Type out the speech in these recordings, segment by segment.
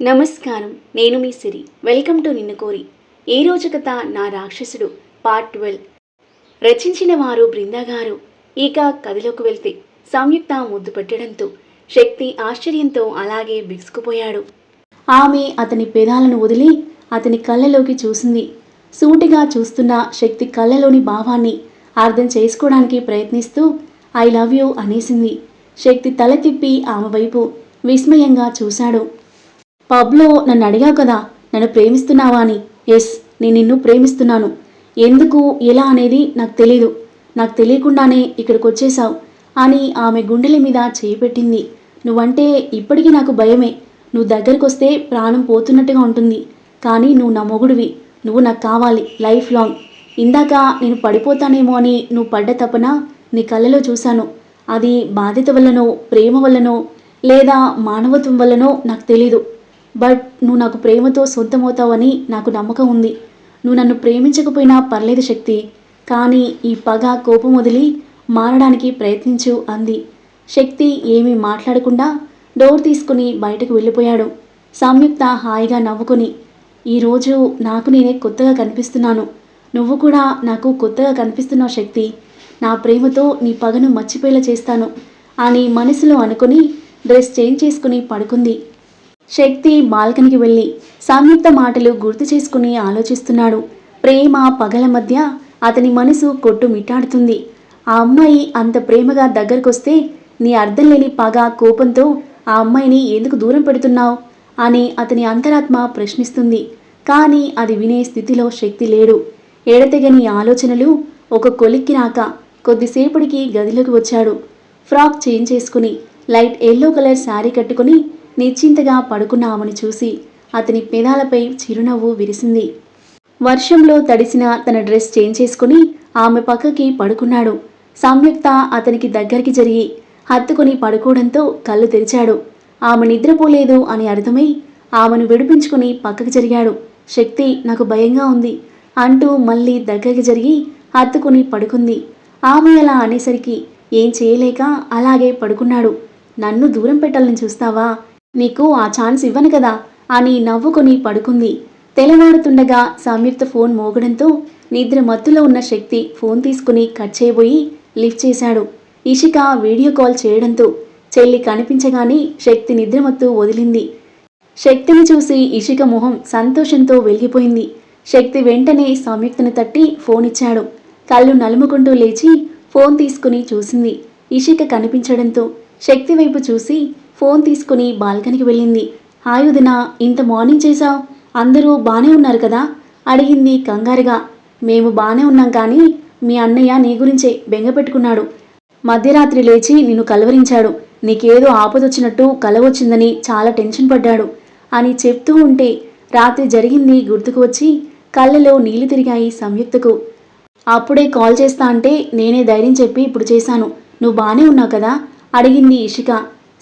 నమస్కారం నేను మీ సిరి. Welcome to నిన్ను కోరి. ఈ రోజు కథ నా రాక్షసుడు పార్ట్ ట్వెల్వ్. రచించిన వారు బృందా గారు. ఇక కథలోకి వెళ్తే సంయుక్త ముద్దు పెట్టడంతో శక్తి ఆశ్చర్యంతో అలాగే బిగుసుకుపోయాడు. ఆమె అతని పెదాలను వదిలి అతని కళ్ళలోకి చూసింది. సూటిగా చూస్తున్న శక్తి కళ్ళలోని భావాన్ని అర్థం చేసుకోవడానికి ప్రయత్నిస్తూ ఐ లవ్ యూ అనేసింది. శక్తి తల తిప్పి ఆమె వైపు విస్మయంగా చూశాడు. పబ్లో నన్ను అడిగావు కదా నన్ను ప్రేమిస్తున్నావా అని. ఎస్ నేను నిన్ను ప్రేమిస్తున్నాను. ఎందుకు ఎలా అనేది నాకు తెలీదు. నాకు తెలియకుండానే ఇక్కడికి వచ్చేసావు అని ఆమె గుండెల మీద చేయి పెట్టింది. నువ్వంటే ఇప్పటికీ నాకు భయమే. నువ్వు దగ్గరికి వస్తే ప్రాణం పోతున్నట్టుగా ఉంటుంది. కానీ నువ్వు నా మొగుడివి. నువ్వు నాకు కావాలి లైఫ్ లాంగ్. ఇందాక నేను పడిపోతానేమో అని నువ్వు పడ్డ తపన నీ కళ్ళలో చూశాను. అది బాధ్యత వల్లనో ప్రేమ వల్లనో లేదా మానవత్వం వల్లనో నాకు తెలీదు. బట్ నువ్వు నాకు ప్రేమతో సొంతమవుతావని నాకు నమ్మకం ఉంది. నువ్వు నన్ను ప్రేమించకపోయినా పర్లేదు శక్తి. కానీ ఈ పగ కోపం వదిలి మారడానికి ప్రయత్నించు అంది. శక్తి ఏమీ మాట్లాడకుండా డోర్ తీసుకుని బయటకు వెళ్ళిపోయాడు. సంయుక్త హాయిగా నవ్వుకొని ఈరోజు నాకు నేనే కొత్తగా కనిపిస్తున్నాను. నువ్వు కూడా నాకు కొత్తగా కనిపిస్తున్నావు శక్తి. నా ప్రేమతో నీ పగను మర్చిపోయేలా చేస్తాను అని మనసులో అనుకుని డ్రెస్ చేంజ్ చేసుకుని పడుకుంది. శక్తి బాల్కనీకి వెళ్ళి సంయుక్త మాటలు గుర్తు చేసుకుని ఆలోచిస్తున్నాడు. ప్రేమ పగల మధ్య అతని మనసు కొట్టుమిట్టాడుతుంది ఆ అమ్మాయి అంత ప్రేమగా దగ్గరకొస్తే నీ అర్థం లేని పగ కోపంతో ఆ అమ్మాయిని ఎందుకు దూరం పెడుతున్నావు? అని అతని అంతరాత్మ ప్రశ్నిస్తుంది. కానీ అది వినే స్థితిలో శక్తి లేడు. ఎడతెగని ఆలోచనలు ఒక కొలిక్కి రాక కొద్దిసేపటికి గదిలోకి వచ్చాడు. ఫ్రాక్ చేంజ్ చేసుకుని లైట్ ఎల్లో కలర్ శారీ కట్టుకుని నిశ్చింతగా పడుకున్న ఆమెను చూసి అతని పెదాలపై చిరునవ్వు విరిసింది. వర్షంలో తడిసిన తన డ్రెస్ చేంజ్ చేసుకుని ఆమె పక్కకి పడుకున్నాడు. సంయుక్త అతనికి దగ్గరికి జరిగి హత్తుకుని పడుకోవడంతో కళ్ళు తెరిచాడు. ఆమె నిద్రపోలేదు అని అర్థమై ఆమెను విడిపించుకుని పక్కకి జరిగాడు. శక్తి నాకు భయంగా ఉంది అంటూ మళ్ళీ దగ్గరికి జరిగి హత్తుకుని పడుకుంది. ఆమె అలా అనేసరికి ఏం చేయలేక అలాగే పడుకున్నాడు. నన్ను దూరం పెట్టాలని చూస్తావా? నీకు ఆ ఛాన్స్ ఇవ్వను కదా అని నవ్వుకొని పడుకుంది. తెల్లవారుతుండగా సంయుక్త ఫోన్ మోగడంతో నిద్ర మత్తులో ఉన్న శక్తి ఫోన్ తీసుకుని కట్ చేయబోయి లిఫ్ట్ చేశాడు. ఇషిక వీడియో కాల్ చేయడంతో చెల్లి కనిపించగానే శక్తి నిద్రమత్తు వదిలింది. శక్తిని చూసి ఇషిక మొహం సంతోషంతో వెలిగిపోయింది. శక్తి వెంటనే సంయుక్తను తట్టి ఫోన్ ఇచ్చాడు. కళ్ళు నలుముకుంటూ లేచి ఫోన్ తీసుకుని చూసింది. ఇషిక కనిపించడంతో శక్తి వైపు చూసి ఫోన్ తీసుకుని బాల్కనీకి వెళ్ళింది. హాయ్ వదిన ఇంత మార్నింగ్ చేశావు? అందరూ బానే ఉన్నారు కదా? అడిగింది కంగారుగా. మేము బానే ఉన్నాం కానీ మీ అన్నయ్య నీ గురించే బెంగ పెట్టుకున్నాడు. మధ్యరాత్రి లేచి నిన్ను కలవరించాడు. నీకేదో ఆపదొచ్చినట్టు కలవచ్చిందని చాలా టెన్షన్ పడ్డాడు అని చెప్తూ ఉంటే రాత్రి జరిగింది గుర్తుకు వచ్చి కళ్ళలో నీళ్ళు తిరిగాయి సంయుక్తకు. అప్పుడే కాల్ చేస్తా అంటే నేనే ధైర్యం చెప్పి ఇప్పుడు చేశాను. నువ్వు బానే ఉన్నావు కదా? అడిగింది ఇషిక.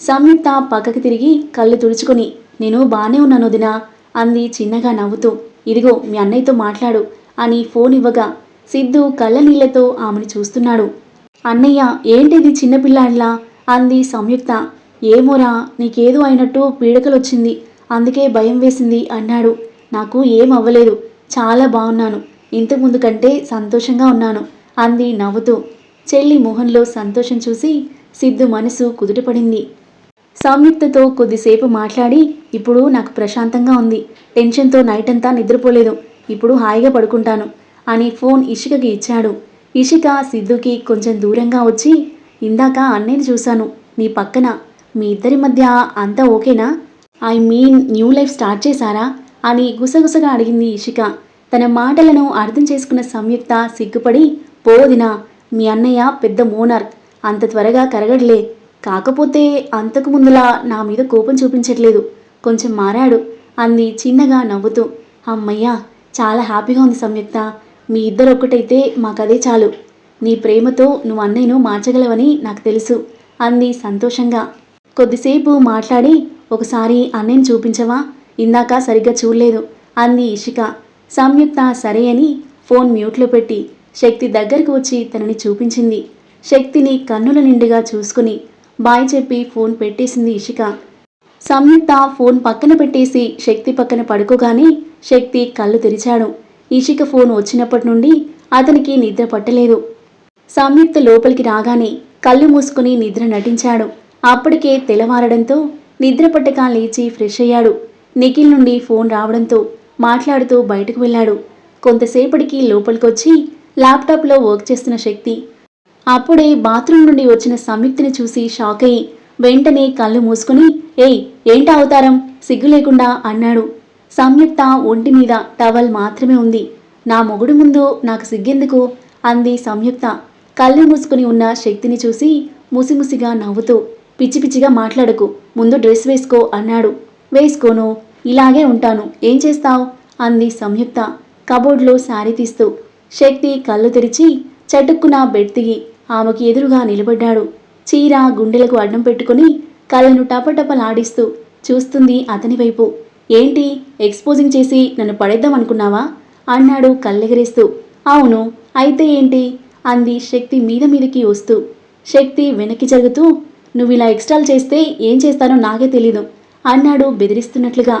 సంయుక్త పక్కకి తిరిగి కళ్ళు తుడుచుకొని నేను బానే ఉన్నాను వదినా అంది చిన్నగా నవ్వుతూ. ఇదిగో మీ అన్నయ్యతో మాట్లాడు అని ఫోన్ ఇవ్వగా సిద్ధు కళ్ళ నీళ్ళతో ఆమెను చూస్తున్నాడు. అన్నయ్య ఏంటిది చిన్నపిల్లాడిలా అంది సంయుక్త. ఏమోరా నీకేదో అయినట్టు పీడకలొచ్చింది అందుకే భయం వేసింది అన్నాడు. నాకు ఏం అవ్వలేదు చాలా బాగున్నాను ఇంతకుముందు కంటే సంతోషంగా ఉన్నాను అంది నవ్వుతూ. చెల్లి మొహంలో సంతోషం చూసి సిద్ధు మనసు కుదుటపడింది. సంయుక్తతో కొద్దిసేపు మాట్లాడి ఇప్పుడు నాకు ప్రశాంతంగా ఉంది. టెన్షన్తో నైట్ అంతా నిద్రపోలేదు. ఇప్పుడు హాయిగా పడుకుంటాను అని ఫోన్ ఇషికకి ఇచ్చాడు. ఇషిక సిద్ధుకి కొంచెం దూరంగా వచ్చి ఇందాక అన్నయ్యని చూశాను. నీ పక్కన. మీ ఇద్దరి మధ్య అంతా ఓకేనా? I mean new life start చేశారా? అని గుసగుసగా అడిగింది ఇషిక. తన మాటలను అర్థం చేసుకున్న సంయుక్త సిగ్గుపడి పోదినా మీ అన్నయ్య పెద్ద మోనార్క్ అంత త్వరగా కరగడలే. కాకపోతే అంతకు ముందులా నా మీద కోపం చూపించట్లేదు. కొంచెం మారాడు. అంది చిన్నగా నవ్వుతూ. అమ్మయ్యా చాలా హ్యాపీగా ఉంది సంయుక్త. మీ ఇద్దరు ఒక్కటైతే మాకదే చాలు. నీ ప్రేమతో నువ్వు అన్నయ్యను మార్చగలవని నాకు తెలుసు అంది సంతోషంగా. కొద్దిసేపు మాట్లాడి ఒకసారి అన్నయ్యను చూపించవా? ఇందాక సరిగ్గా చూడలేదు అంది ఇషిక. సంయుక్త సరే అని ఫోన్ మ్యూట్లో పెట్టి శక్తి దగ్గరికి వచ్చి తనని చూపించింది. శక్తిని కన్నుల నిండుగా చూసుకుని బాయ్ చెప్పి ఫోన్ పెట్టేసింది ఇషిక. సంయుక్త ఫోన్ పక్కన పెట్టేసి శక్తి పక్కన పడుకోగానే శక్తి కళ్ళు తెరిచాడు. ఇషిక ఫోన్ వచ్చినప్పటి నుండి అతనికి నిద్ర పట్టలేదు. సంయుక్త లోపలికి రాగానే కళ్ళు మూసుకుని నిద్ర నటించాడు. అప్పటికే తెల్లవారడంతో నిద్ర పట్టక లేచి ఫ్రెష్ అయ్యాడు. నిఖిల్ నుండి ఫోన్ రావడంతో మాట్లాడుతూ బయటకు వెళ్ళాడు. కొంతసేపటికి లోపలికొచ్చి ల్యాప్టాప్లో వర్క్ చేస్తున్న శక్తి అప్పుడే బాత్రూమ్ నుండి వచ్చిన సంయుక్తిని చూసి షాక్ అయి వెంటనే కళ్ళు మూసుకుని ఏయ్ ఏంటా అవతారం? సిగ్గు లేకుండా అన్నాడు. సంయుక్త ఒంటి మీద టవల్ మాత్రమే ఉంది. నా మొగుడు ముందు నాకు సిగ్గెందుకు? అంది సంయుక్త. కళ్ళు మూసుకుని ఉన్న శక్తిని చూసి ముసిముసిగా నవ్వుతూ పిచ్చి పిచ్చిగా మాట్లాడకు. ముందు డ్రెస్ వేసుకో అన్నాడు. వేసుకోను. ఇలాగే ఉంటాను. ఏం చేస్తావు? అంది సంయుక్త. కబోర్డ్లో శారీ తీస్తూ శక్తి కళ్ళు తెరిచి చటుక్కున బెడ్ దిగి ఆమెకు ఎదురుగా నిలబడ్డాడు. చీర గుండెలకు అడ్డం పెట్టుకుని కళ్ళను టపటపలాడిస్తూ చూస్తుంది అతని వైపు. ఏంటి? ఎక్స్పోజింగ్ చేసి నన్ను పడేద్దాం అనుకున్నావా? అన్నాడు కళ్ళెగరేస్తూ. అవును. అయితే ఏంటి? అంది శక్తి మీద మీదకి వస్తూ. శక్తి వెనక్కి జరుగుతూ నువ్వు ఇలా ఎక్స్ట్రాల్ చేస్తే ఏం చేస్తానో నాకే తెలీదు అన్నాడు బెదిరిస్తున్నట్లుగా.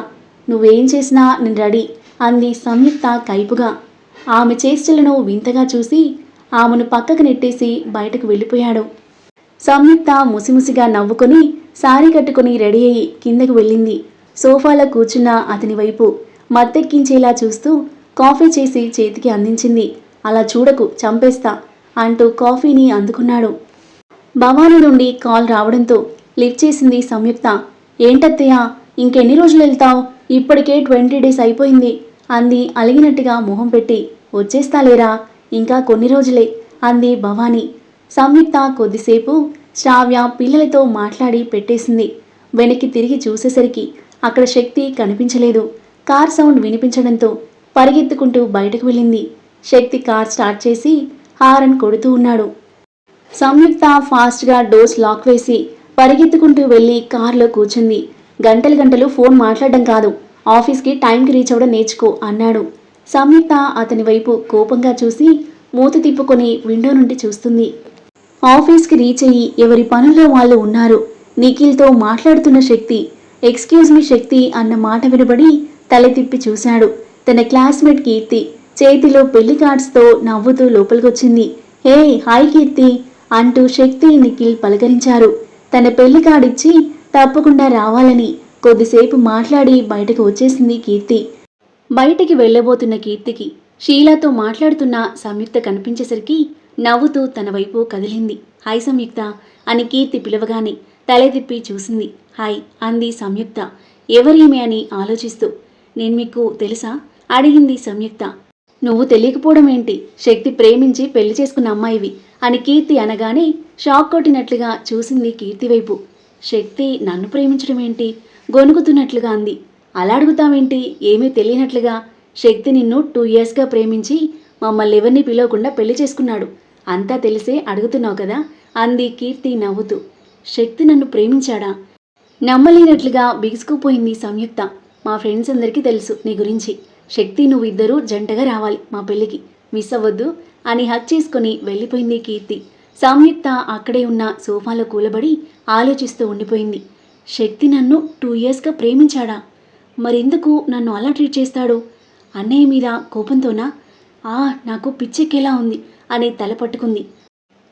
నువ్వేం చేసినా నేను రెడీ అంది సంయుక్త కైపుగా. ఆమె చేష్టలను వింతగా చూసి ఆమెను పక్కకు నెట్టేసి బయటకు వెళ్ళిపోయాడు. సంయుక్త ముసిముసిగా నవ్వుకొని సారీ కట్టుకుని రెడీ అయ్యి కిందకు వెళ్ళింది. సోఫాలో కూర్చున్న అతని వైపు మత్తెక్కించేలా చూస్తూ కాఫీ చేసి చేతికి అందించింది. అలా చూడకు చంపేస్తా అంటూ కాఫీని అందుకున్నాడు. భవానీ నుండి కాల్ రావడంతో లిఫ్ట్ చేసింది సంయుక్త. ఏంటత్తయ్య ఇంకెన్ని రోజులు వెళ్తావు? ఇప్పటికే ట్వంటీ డేస్ అయిపోయింది అంది అలిగినట్టుగా మొహం పెట్టి. వచ్చేస్తాలేరా? ఇంకా కొన్ని రోజులే అంది భవానీ. సంయుక్త కొద్దిసేపు శ్రావ్య పిల్లలతో మాట్లాడి పెట్టేసింది. వెనక్కి తిరిగి చూసేసరికి అక్కడ శక్తి కనిపించలేదు. కార్ సౌండ్ వినిపించడంతో పరిగెత్తుకుంటూ బయటకు వెళ్ళింది. శక్తి కార్ స్టార్ట్ చేసి హారన్ కొడుతూ ఉన్నాడు. సంయుక్త ఫాస్ట్గా డోర్స్ లాక్ వేసి పరిగెత్తుకుంటూ వెళ్ళి కారులో కూర్చుంది. గంటలు గంటలు ఫోన్ మాట్లాడడం కాదు. ఆఫీస్కి టైంకి రీచ్ అవ్వడం నేర్చుకో అన్నాడు. సంయుక్త అతని వైపు కోపంగా చూసి మూత తిప్పుకొని విండో నుండి చూస్తుంది. ఆఫీస్కి రీచ్ అయ్యి ఎవరి పనుల్లో వాళ్ళు ఉన్నారు? నిఖిల్తో మాట్లాడుతున్న శక్తి ఎక్స్క్యూజ్ మీ శక్తి అన్న మాట వినబడి తల తిప్పి చూశాడు. తన క్లాస్మేట్ కీర్తి చేతిలో పెళ్ళి కార్డ్స్తో నవ్వుతూ లోపలికొచ్చింది. హే హాయ్ కీర్తి అంటూ శక్తి నిఖిల్ పలకరించారు. తన పెళ్ళి కార్డ్ ఇచ్చి తప్పకుండా రావాలని కొద్దిసేపు మాట్లాడి బయటకు వచ్చేసింది కీర్తి. బయటికి వెళ్ళబోతున్న కీర్తికి షీలాతో మాట్లాడుతున్న సంయుక్త కనిపించేసరికి నవ్వుతూ తన వైపు కదిలింది. హాయ్ సంయుక్త అని కీర్తి పిలవగానే తలెదిప్పి చూసింది. హాయ్ అంది సంయుక్త. ఎవరేమి అని ఆలోచిస్తూ. నేను మీకు తెలుసా? అడిగింది సంయుక్త. నువ్వు తెలియకపోవడం ఏంటి? శక్తి ప్రేమించి పెళ్ళి చేసుకున్న అమ్మాయివి అని కీర్తి అనగానే షాక్ కొట్టినట్లుగా చూసింది కీర్తి వైపు. శక్తి నన్ను ప్రేమించడం ఏంటి? గొనుగుతున్నట్లుగా అంది. అలా అడుగుతావేంటి? ఏమీ తెలియనట్లుగా శక్తి నిన్ను టూ ఇయర్స్గా ప్రేమించి మమ్మల్ని ఎవరిని పిలవకుండా పెళ్ళి చేసుకున్నాడు. అంతా తెలిసే అడుగుతున్నావు కదా? అంది కీర్తి నవ్వుతూ. శక్తి నన్ను ప్రేమించాడా? నమ్మలేనట్లుగా బిగుసుకుపోయింది సంయుక్త. మా ఫ్రెండ్స్ అందరికీ తెలుసు నీ గురించి. శక్తి నువ్వు ఇద్దరూ జంటగా రావాలి మా పెళ్ళికి. మిస్ అవ్వద్దు అని హక్ చేసుకుని వెళ్ళిపోయింది కీర్తి. సంయుక్త అక్కడే ఉన్న సోఫాలో కూలబడి ఆలోచిస్తూ ఉండిపోయింది. శక్తి నన్ను టూ ఇయర్స్గా ప్రేమించాడా? మరెందుకు నన్ను అలా ట్రీట్ చేస్తాడు? అన్నయ్య మీద కోపంతోనా? ఆ నాకు పిచ్చెక్కేలా ఉంది అని తల పట్టుకుంది.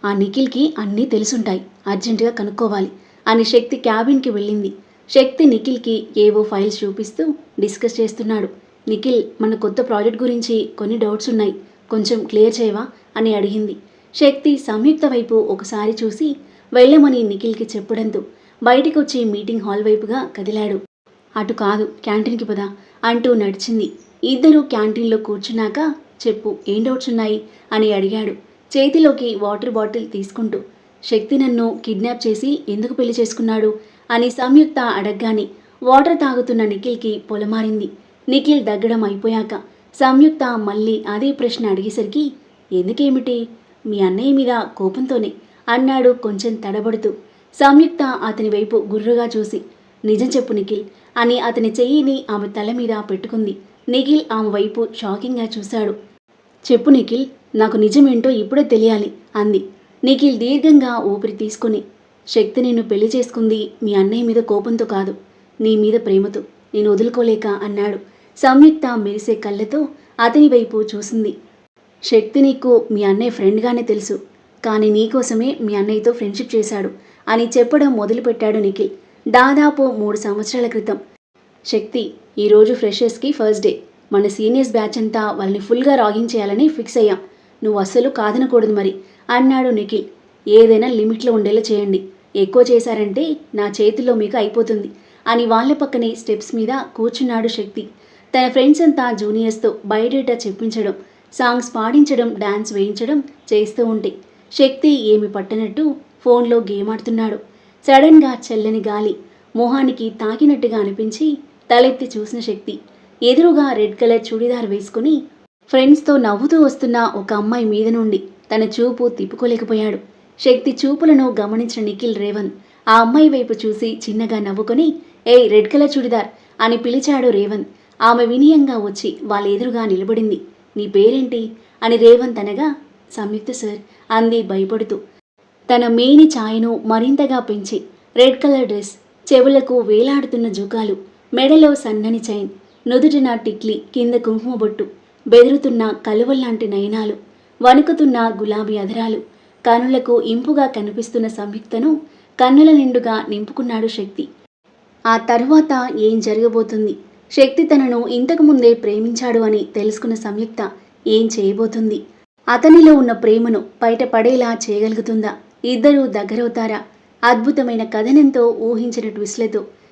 ఆ నిఖిల్కి అన్నీ తెలుసుంటాయి. అర్జెంటుగా కనుక్కోవాలి అని శక్తి క్యాబిన్కి వెళ్ళింది. శక్తి నిఖిల్కి ఏవో ఫైల్స్ చూపిస్తూ డిస్కస్ చేస్తున్నాడు. నిఖిల్ మన కొత్త ప్రాజెక్ట్ గురించి కొన్ని డౌట్స్ ఉన్నాయి. కొంచెం క్లియర్ చేయవా? అని అడిగింది. శక్తి సంయుక్త వైపు ఒకసారి చూసి వెళ్ళమని నిఖిల్కి చెప్పడంతో బయటికి వచ్చి మీటింగ్ హాల్ వైపుగా కదిలాడు. అటు కాదు క్యాంటీన్కి పదా అంటూ నడిచింది. ఇద్దరూ క్యాంటీన్లో కూర్చున్నాక చెప్పు ఏం డౌట్స్ ఉన్నాయి? అని అడిగాడు. చేతిలోకి వాటర్ బాటిల్ తీసుకుంటూ శక్తి నన్ను కిడ్నాప్ చేసి ఎందుకు పెళ్ళి చేసుకున్నాడు? అని సంయుక్త అడగ్గానే వాటర్ తాగుతున్న నిఖిల్కి పొలమారింది. నిఖిల్ దగ్గడం అయిపోయాక సంయుక్త మళ్ళీ అదే ప్రశ్న అడిగేసరికి ఎందుకేమిటి? మీ అన్నయ్య మీద కోపంతోనే అన్నాడు కొంచెం తడబడుతూ. సంయుక్త అతని వైపు గుర్రుగా చూసి నిజం చెప్పు నిఖిల్ అని అతని చెయ్యిని ఆమె తల మీద పెట్టుకుంది. నిఖిల్ ఆమె వైపు షాకింగ్గా చూశాడు. చెప్పు నిఖిల్ నాకు నిజమేంటో ఇప్పుడే తెలియాలి అంది. నిఖిల్ దీర్ఘంగా ఊపిరి తీసుకుని శక్తి నిన్ను పెళ్ళి చేసుకుంది మీ అన్నయ్య మీద కోపంతో కాదు నీ మీద ప్రేమతో నేను వదులుకోలేక అన్నాడు. సంయుక్త మెరిసే కళ్ళతో అతని వైపు చూసింది. శక్తి నీకు మీ అన్నయ్య ఫ్రెండ్గానే తెలుసు కానీ నీకోసమే మీ అన్నయ్యతో ఫ్రెండ్షిప్ చేశాడు అని చెప్పడం మొదలుపెట్టాడు నిఖిల్. దాదాపు మూడు సంవత్సరాల క్రితం శక్తి. ఈరోజు ఫ్రెషర్స్కి ఫస్ట్ డే. మన సీనియర్స్ బ్యాచ్ అంతా వాళ్ళని ఫుల్గా రాగింగ్ చేయాలని ఫిక్స్ అయ్యాం. నువ్వు అస్సలు కాదనకూడదు మరి అన్నాడు నిఖిల్. ఏదైనా లిమిట్లో ఉండేలా చేయండి. ఎక్కువ చేశారంటే నా చేతిలో మీకు అయిపోతుంది అని వాళ్ళ పక్కనే స్టెప్స్ మీద కూర్చున్నాడు శక్తి. తన ఫ్రెండ్స్ అంతా జూనియర్స్తో బయోడేటా చెప్పించడం సాంగ్స్ పాడించడం డాన్స్ వేయించడం చేస్తూ ఉంటే శక్తి ఏమి పట్టనట్టు ఫోన్లో గేమ్ ఆడుతున్నాడు సడన్గా చల్లని గాలి మొహానికి తాకినట్టుగా అనిపించి తలెత్తి చూసిన శక్తి. ఎదురుగా రెడ్ కలర్ చూడీదార్ వేసుకుని ఫ్రెండ్స్తో నవ్వుతూ వస్తున్న ఒక అమ్మాయి మీద నుండి తన చూపు తిప్పుకోలేకపోయాడు. శక్తి చూపులను గమనించిన నిఖిల్ రేవంత్ ఆ అమ్మాయి వైపు చూసి చిన్నగా నవ్వుకొని ఏయ్ రెడ్ కలర్ చుడిదార్ అని పిలిచాడు రేవంత్. ఆమె వినయంగా వచ్చి వాళ్ళ ఎదురుగా నిలబడింది. నీ పేరేంటి? అని రేవంత్ అనగా సంయుక్త సార్ అంది భయపడుతూ. తన మేని ఛాయను మరింతగా పెంచి రెడ్ కలర్ డ్రెస్ చెవులకు వేలాడుతున్న జుకాలు మెడలో సన్నని చైన్ నుదుటిన టిక్లీ కింద కుంకుమ బొట్టు బెదురుతున్న కలువల్లాంటి నయనాలు వణుకుతున్న గులాబీ అధరాలు కనులకు ఇంపుగా కనిపిస్తున్న సంయుక్తను కన్నుల నిండుగా నింపుకున్నాడు శక్తి. ఆ తర్వాత ఏం జరగబోతుంది? శక్తి తనను ఇంతకు ముందే ప్రేమించాడు అని తెలుసుకున్న సంయుక్త ఏం చేయబోతుంది? అతనిలో ఉన్న ప్రేమను బయటపడేలా చేయగలుగుతుందా? ఇద్దరూ దగ్గరవుతారా? అద్భుతమైన కథనంతో ఊహించిన ట్విస్ట్లతో